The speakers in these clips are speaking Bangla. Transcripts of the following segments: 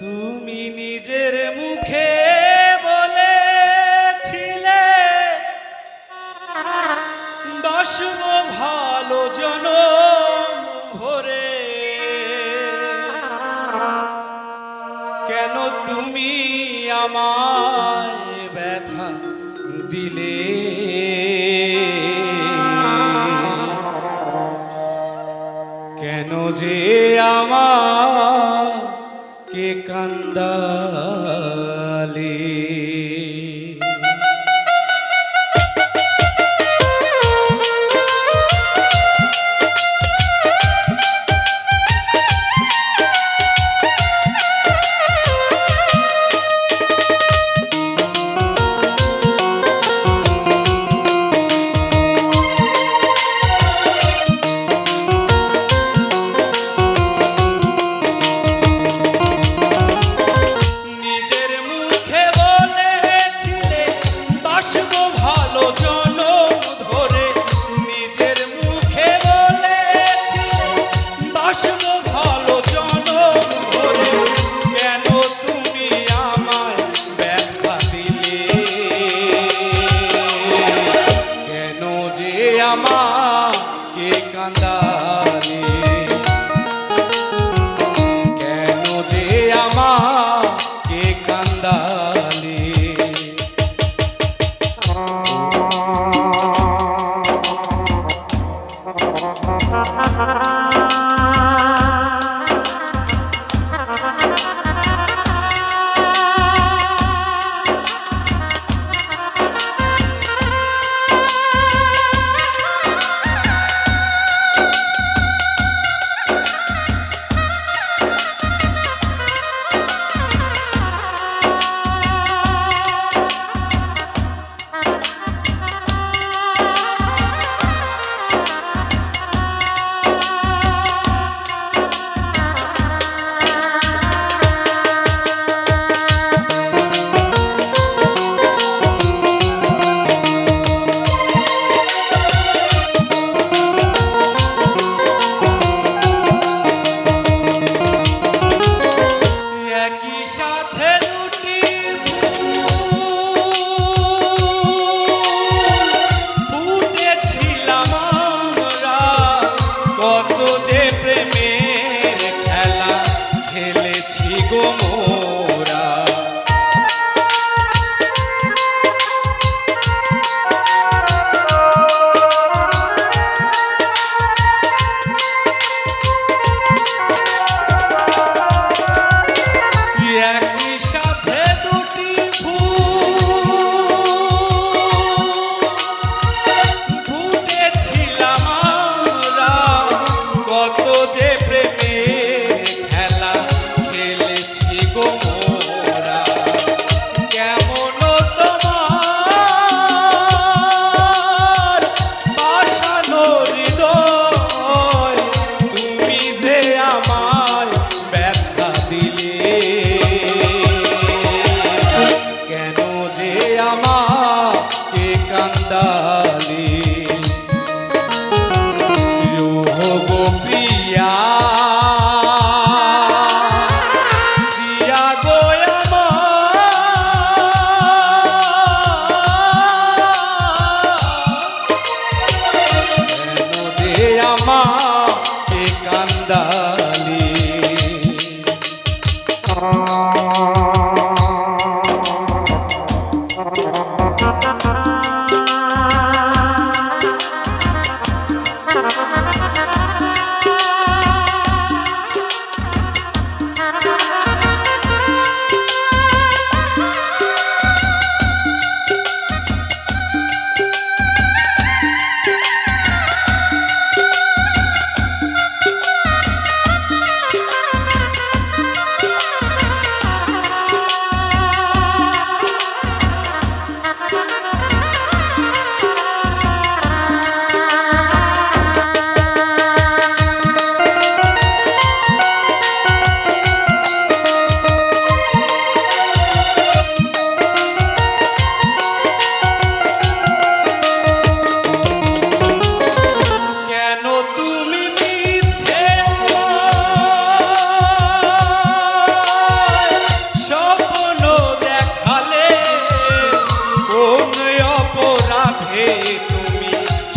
তুমি নিজের মুখে বলেছিলে, বাসব ভালো জনম ভরে কেন তুমি আমায় ব্যথা দিলে? কেন যে আমার demanda আমার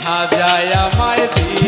সাজায় আমায় দিয়ে